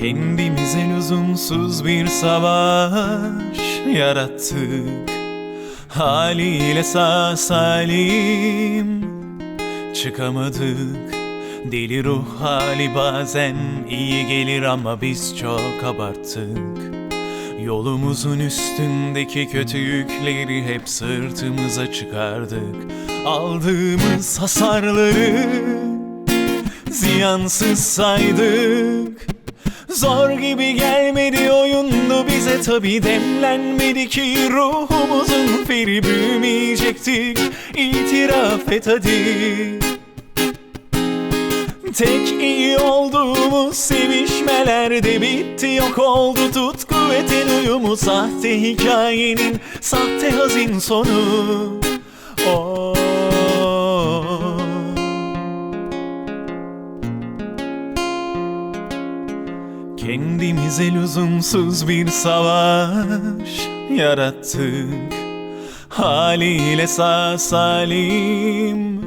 Kendimize lüzumsuz bir savaş yarattık. Haliyle sağ salim çıkamadık. Deli ruh hali bazen iyi gelir ama biz çok abarttık. Yolumuzun üstündeki kötü yükleri hep sırtımıza çıkardık. Aldığımız hasarları ziyansız saydık Zor gibi gelmedi oyundu bize. Tabi demlenmedi ki ruhumuzun feri büyümeyecektik İtiraf et hadi. Tek iyi olduğumuz sevişmelerde bitti. Yok oldu tutku ve uyumu. Sahte hikayenin sahte hazin sonu. Oh. Kendimize lüzumsuz bir savaş yarattık. Haliyle sağ salim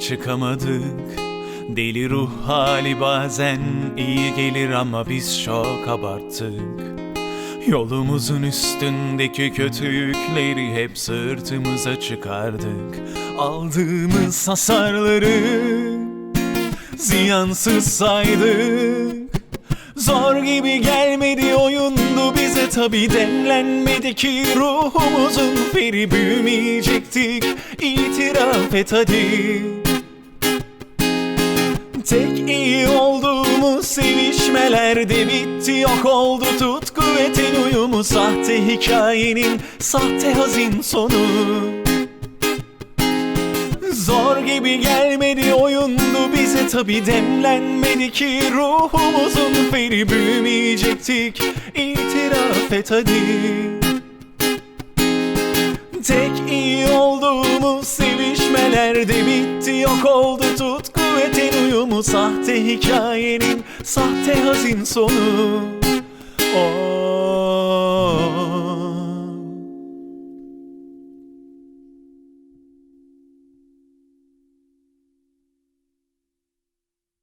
çıkamadık. Deli ruh hali bazen iyi gelir ama biz çok abarttık. Yolumuzun üstündeki kötü yükleri hep sırtımıza çıkardık. Aldığımız hasarları ziyansız saydık Zor gibi gelmedi oyundu bize. Tabi demlenmedi ki ruhumuzun feri büyümeyecektik İtiraf et hadi. Tek iyi olduğumuz sevişmelerde bitti. Yok oldu tutku ve ten uyumu. Sahte hikayenin sahte hazin sonu. Zor gibi gelmedi oyundu bize tabi demlenmedi ki ruhumuzun feri büyümeyecektik İtiraf et hadi. Tek iyi olduğumuz sevişmelerde bitti. Yok oldu tutku ve uyumu. Sahte hikayenin sahte hazin sonu. Oh